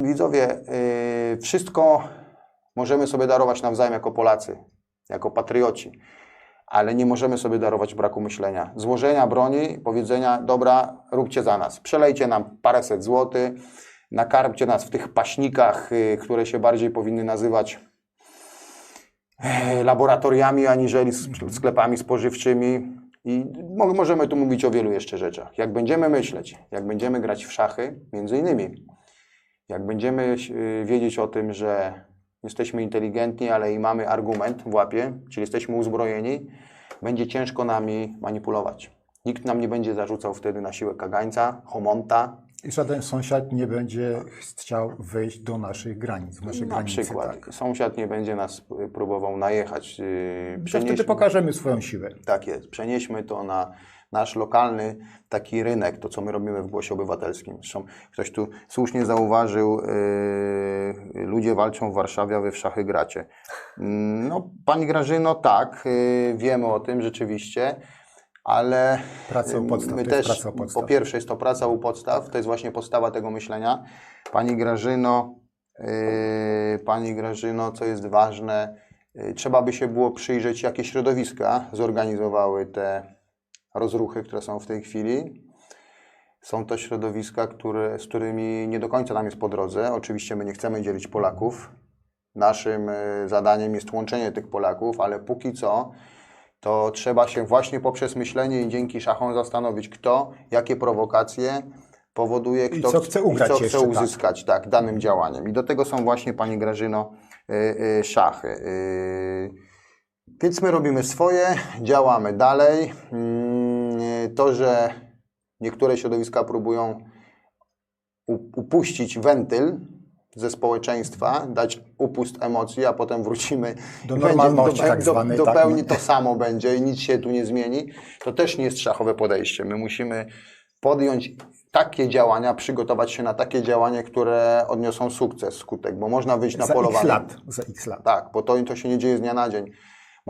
Widzowie, yy, wszystko możemy sobie darować nawzajem jako Polacy, jako patrioci, ale nie możemy sobie darować braku myślenia. Złożenia broni, powiedzenia, dobra, róbcie za nas. Przelejcie nam paręset złotych, nakarmcie nas w tych paśnikach, yy, które się bardziej powinny nazywać e, laboratoriami, aniżeli sklepami spożywczymi. I mo- możemy tu mówić o wielu jeszcze rzeczach. Jak będziemy myśleć, jak będziemy grać w szachy, między innymi, jak będziemy y, wiedzieć o tym, że jesteśmy inteligentni, ale i mamy argument w łapie, czyli jesteśmy uzbrojeni, będzie ciężko nami manipulować. Nikt nam nie będzie zarzucał wtedy na siłę kagańca, homonta, I żaden sąsiad nie będzie chciał wejść do naszych granic, w nasze na granice. przykład. Tak. Sąsiad nie będzie nas y, próbował najechać. Yy, To wtedy przenieśmy- pokażemy swoją siłę. Tak jest. Przenieśmy to na nasz lokalny taki rynek, to co my robimy w Głosie Obywatelskim. Zresztą ktoś tu słusznie zauważył, yy, ludzie walczą w Warszawie, a wy w szachy gracie. Mm, No, Pani Grażyno, tak, yy, wiemy o tym rzeczywiście, ale Praca u yy, podstaw, my też, po pierwsze jest to praca u podstaw, to jest właśnie podstawa tego myślenia. Pani Grażyno, yy, Pani Grażyno, co jest ważne, yy, trzeba by się było przyjrzeć, jakie środowiska zorganizowały te rozruchy, które są w tej chwili. Są to środowiska, które, z którymi nie do końca nam jest po drodze. Oczywiście my nie chcemy dzielić Polaków. Naszym y, zadaniem jest łączenie tych Polaków, ale póki co to trzeba się właśnie poprzez myślenie i dzięki szachom zastanowić, kto, jakie prowokacje powoduje, I kto co chce ugrać i co chce tak. uzyskać tak, danym działaniem. I do tego są właśnie, Pani Grażyno, y, y, szachy. Y, więc my robimy swoje, działamy dalej. To, że niektóre środowiska próbują upuścić wentyl ze społeczeństwa, dać upust emocji, a potem wrócimy Do i będzie- normalności do, tak do, zwanej, do tak. pełni to samo będzie i nic się tu nie zmieni. To też nie jest szachowe podejście. My musimy podjąć takie działania, przygotować się na takie działania, które odniosą sukces, skutek, bo można wyjść na Za x polowanie. lat. Za x lat. Tak, bo to, to się nie dzieje z dnia na dzień.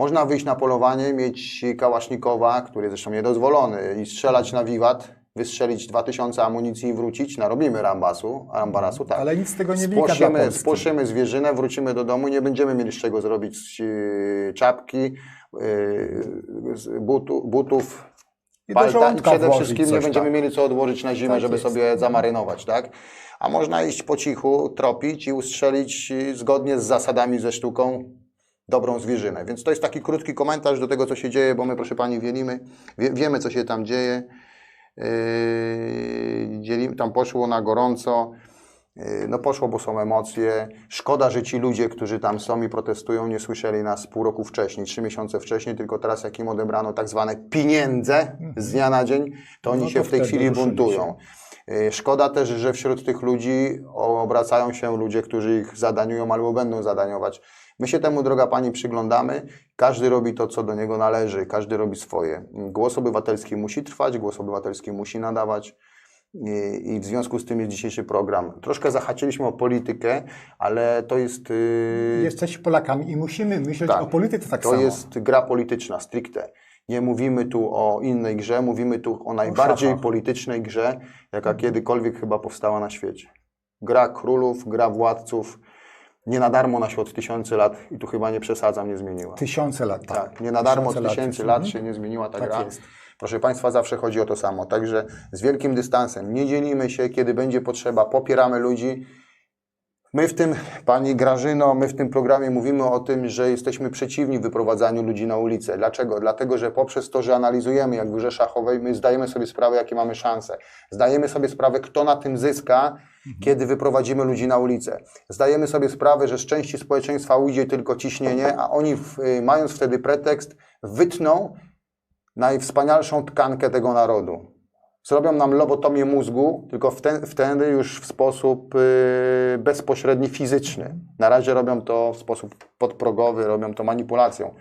Można wyjść na polowanie, mieć kałasznikowa, który jest zresztą niedozwolony, i strzelać na wiwat, wystrzelić 2000 amunicji i wrócić. Narobimy rambasu, rambarasu, tak. Ale nic z tego nie wynika Spłoszymy, spłoszymy zwierzynę, wrócimy do domu, nie będziemy mieli z czego zrobić yy, czapki, yy, butu, butów, I Palta, i przede wszystkim nie będziemy tak. mieli co odłożyć na zimę, Tak żeby jest. sobie zamarynować, tak? A można iść po cichu, tropić i ustrzelić y, zgodnie z zasadami ze sztuką dobrą zwierzynę. Więc to jest taki krótki komentarz do tego, co się dzieje, bo my, proszę Pani, wielimy, wie, wiemy, co się tam dzieje. Yy, dzielimy, tam poszło na gorąco. Yy, No poszło, bo są emocje. Szkoda, że ci ludzie, którzy tam są i protestują, nie słyszeli nas pół roku wcześniej, trzy miesiące wcześniej, tylko teraz jak im odebrano tak zwane pieniądze z dnia na dzień, to oni No się to w tej chwili buntują. Yy, Szkoda też, że wśród tych ludzi obracają się ludzie, którzy ich zadaniują albo będą zadaniować. My się temu, droga Pani, przyglądamy. Każdy robi to, co do niego należy. Każdy robi swoje. Głos obywatelski musi trwać, głos obywatelski musi nadawać. I, w związku z tym jest dzisiejszy program. Troszkę zahaczyliśmy o politykę, ale to jest, yy, Jesteśmy Polakami i musimy myśleć Tak. o polityce tak to samo. jest gra polityczna stricte. Nie mówimy tu o innej grze, mówimy tu o najbardziej politycznej grze, jaka kiedykolwiek chyba powstała na świecie. Gra królów, gra władców. Nie na darmo ona się od tysiący lat, i tu chyba nie przesadzam, nie zmieniła. Tysiące lat, tak. Tak, nie na darmo od Tysiące lat tysięcy lat Mhm. się nie zmieniła ta Tak gra. jest. Proszę Państwa, zawsze chodzi o to samo. Także z wielkim dystansem nie dzielimy się, kiedy będzie potrzeba, popieramy ludzi. My w tym, Pani Grażyno, my w tym programie mówimy o tym, że jesteśmy przeciwni wyprowadzaniu ludzi na ulicę. Dlaczego? Dlatego, że poprzez to, że analizujemy jak w grze szachowej, my zdajemy sobie sprawę, jakie mamy szanse. Zdajemy sobie sprawę, kto na tym zyska, kiedy wyprowadzimy ludzi na ulicę. Zdajemy sobie sprawę, że z części społeczeństwa ujdzie tylko ciśnienie, a oni, y, mając wtedy pretekst, wytną najwspanialszą tkankę tego narodu. Zrobią nam lobotomię mózgu, tylko wtedy, już w sposób y, bezpośredni, fizyczny. Na razie robią to w sposób podprogowy, robią to manipulacją.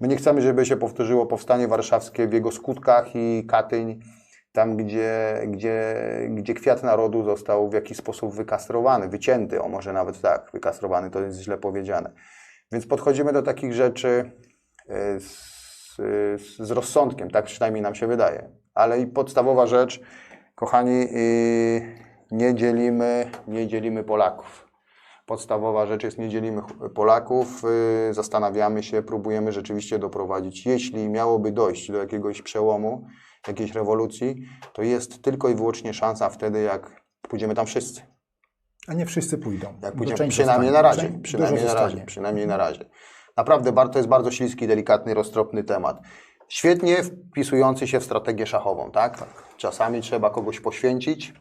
My nie chcemy, żeby się powtórzyło powstanie warszawskie w jego skutkach i Katyń, tam gdzie, gdzie, gdzie kwiat narodu został w jakiś sposób wykastrowany, wycięty, o może nawet tak, wykastrowany to jest źle powiedziane. Więc podchodzimy do takich rzeczy y, z, z, z rozsądkiem, tak przynajmniej nam się wydaje. Ale i podstawowa rzecz, kochani, y, nie dzielimy, nie dzielimy Polaków. Podstawowa rzecz jest, nie dzielimy Polaków, yy, zastanawiamy się, próbujemy rzeczywiście doprowadzić. Jeśli miałoby dojść do jakiegoś przełomu, jakiejś rewolucji, to jest tylko i wyłącznie szansa wtedy, jak pójdziemy tam wszyscy. A nie wszyscy pójdą. Jak pójdziemy, przynajmniej na razie, przynajmniej na razie, przynajmniej na razie. Naprawdę to jest bardzo śliski, delikatny, roztropny temat. Świetnie wpisujący się w strategię szachową, tak? Czasami trzeba kogoś poświęcić,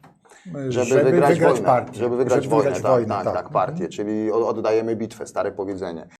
żeby, wygrać, wojnę, partię. żeby wygrać żeby wojnę, wygrać tak, wojnę, tak, tak, partię, czyli o- oddajemy bitwę, stare powiedzenie.